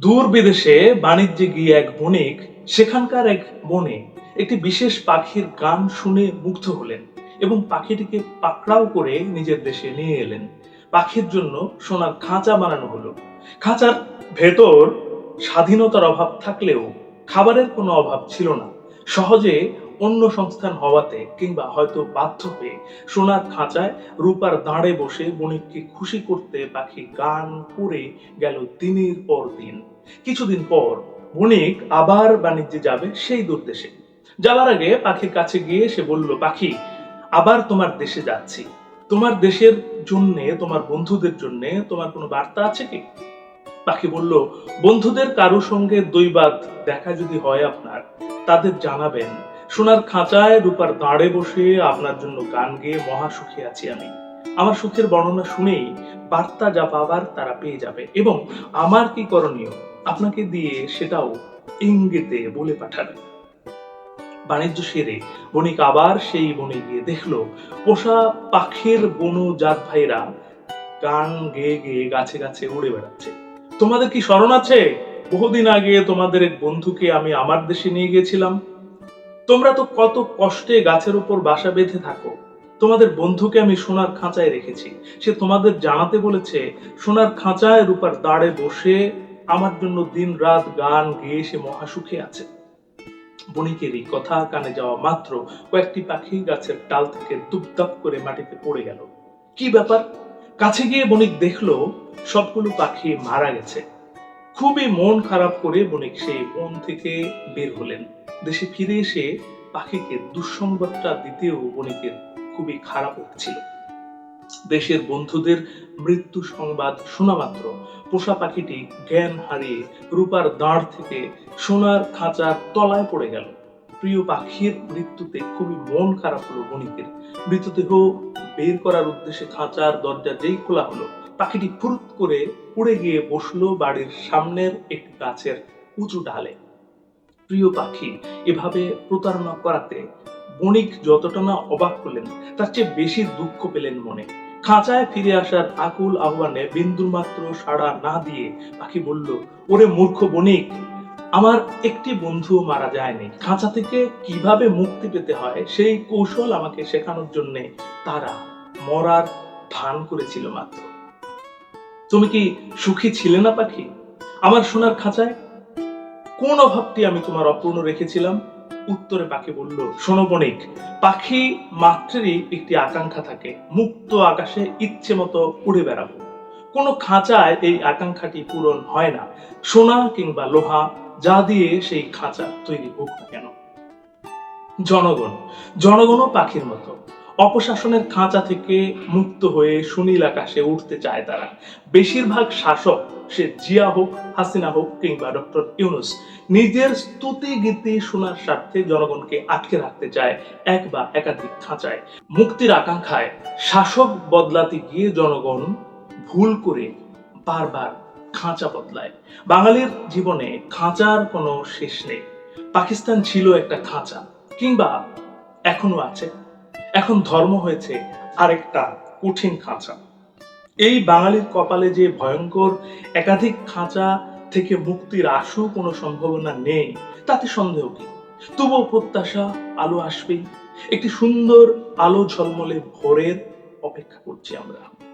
দূর বিদেশে বাণিজ্যে গিয়ে এক বণিক, সেখানকার এক বনে একটি বিশেষ পাখির গান শুনে মুগ্ধ হলেন এবং পাখিটিকে পাকড়াও করে নিজের দেশে নিয়ে এলেন। পাখির জন্য সোনার খাঁচা বানানো হলো। খাঁচার ভেতর স্বাধীনতার অভাব থাকলেও খাবারের কোনো অভাব ছিল না। সহজে অন্য সংস্থান হওয়াতে কিংবা হয়তো বাধ্য হয়ে সোনার খাঁচায় রূপার দাঁড়ে বসে বণিককে খুশি করতে পাখি গান করে গেল দিনের পর দিন। কিছুদিন পর বণিক আবার বাণিজ্যে যাবে সেই দূর দেশে যাওয়ার আগে পাখির কাছে গিয়ে সে বলল, পাখি, আবার তোমার দেশে যাচ্ছি। তোমার দেশের জন্য, তোমার বন্ধুদের জন্য তোমার কোনো বার্তা আছে কি? পাখি বলল, বন্ধুদের কারও সঙ্গে দৈবাদ দেখা যদি হয় আপনার, তাদের জানাবেন সোনার খাঁচায় রূপার দাঁড়ে বসে আপনার জন্য গান গেয়ে মহা সুখে আছি আমি। আমার সুখের বর্ণনা শুনেই বার্তা যা পাবার তারা পেয়ে যাবে এবং আমার কি করণীয় আপনাকে দিয়ে সেটাও ইঙ্গিতে বলে পাঠাবে বাণিজ্য সেরে বণিক আবার সেই বনে গিয়ে দেখল, পোষা পাখির বনু জাত ভাইরা গান গেয়ে গেয়ে গাছে গাছে উড়ে বেড়াচ্ছে। তোমাদের কি স্মরণ আছে? বহুদিন আগে তোমাদের এক বন্ধুকে আমি আমার দেশে নিয়ে গিয়েছিলাম। তোমরা তো কত কষ্টে গাছের উপর বাসা বেঁধে থাকো। তোমাদের বন্ধুকে আমি সোনার খাঁচায় রেখেছি। সে তোমাদের জানাতে বলেছে, সোনার খাঁচায় রূপার দাঁড়ে বসে আমার জন্য দিন রাত গান গেয়ে সে মহাসুখে আছে। বণিকের এই কথা কানে যাওয়া মাত্র কয়েকটি পাখি গাছের ডাল থেকে দুপদাপ করে মাটিতে পড়ে গেল। কি ব্যাপার? কাছে গিয়ে বণিক দেখল, সবগুলো পাখি মারা গেছে। খুবই মন খারাপ করে বণিক সেই বন থেকে বের হলেন। দেশে ফিরে এসে পাখিকে দুঃসংবাদটা দিতেও বণিকের খুবই খারাপ হচ্ছিল দেশের বন্ধুদের মৃত্যু সংবাদ শোনা মাত্র। পোষা পাখিটি জ্ঞান হারিয়ে রূপার দাঁড় থেকে সোনার খাঁচার তলায় পড়ে গেল। প্রিয় পাখির মৃত্যুতে খুবই মন খারাপ হলো বণিকের। মৃতদেহ বের করার উদ্দেশ্যে খাঁচার দরজা যেই খোলা হলো পাখিটি ফুরুত করে উড়ে গিয়ে বসল বাড়ির সামনের একটি গাছের উঁচু ডালে। প্রিয় পাখি, এভাবে প্রতারণা করাতে বণিক যতটা না অবাক হলেন, তার চেয়ে বেশি দুঃখ পেলেন মনে। খাঁচায় ফিরে আসার আকুল আহ্বানে বিন্দু মাত্র সাড়া না দিয়ে পাখি বলল, ওরে মূর্খ বণিক, আমার একটি বন্ধু মারা যায়নি। খাঁচা থেকে কীভাবে মুক্তি পেতে হয়? সেই কৌশল আমাকে শেখানোর জন্যে তারা মরার ভান করেছিল মাত্র। তুমি কি সুখী ছিলে না, পাখি? আমার সোনার খাঁচায় কোন অভাবটি আমি তোমার অপূর্ণ রেখেছিলাম? উত্তরে পাখি বলল, শোনো বণিক, পাখি মাত্রেরই একটি আকাঙ্ক্ষা থাকে। মুক্ত আকাশে ইচ্ছে মতো উড়ে বেড়াবো। কোনো খাঁচায় এই আকাঙ্ক্ষাটি পূরণ হয় না। সোনা কিংবা লোহা, যা দিয়ে সেই খাঁচা তৈরি হোক না কেন? জনগণ, জনগণও পাখির মতো। অপশাসনের খাঁচা থেকে মুক্ত হয়ে সুনীল আকাশে উঠতে চায় তারা। বেশিরভাগ শাসক সে জিয়া হোক, হাসিনা হোক কিংবা ডক্টর ইউনুস নিজের স্তুতি গীতি শোনার স্বার্থে জনগণকে আটকে রাখতে চায় এক বা একাধিক খাঁচায়। মুক্তির আকাঙ্ক্ষায় শাসক বদলাতে গিয়ে জনগণ ভুল করে বারবার খাঁচা বদলায়। বাঙালির জীবনে খাঁচার কোনো শেষ নেই। পাকিস্তান ছিল একটা খাঁচা কিংবা এখনও আছে এখন ধর্ম হয়েছে আরেকটা কঠিন খাঁচা। এই বাঙালির কপালে যে ভয়ঙ্কর একাধিক খাঁচা থেকে মুক্তির আশু কোনো সম্ভাবনা নেই, তাতে সন্দেহ কি? তবুও প্রত্যাশা আলো আসবেই। একটি সুন্দর আলো ঝলমলে ভোরের অপেক্ষা করছি আমরা।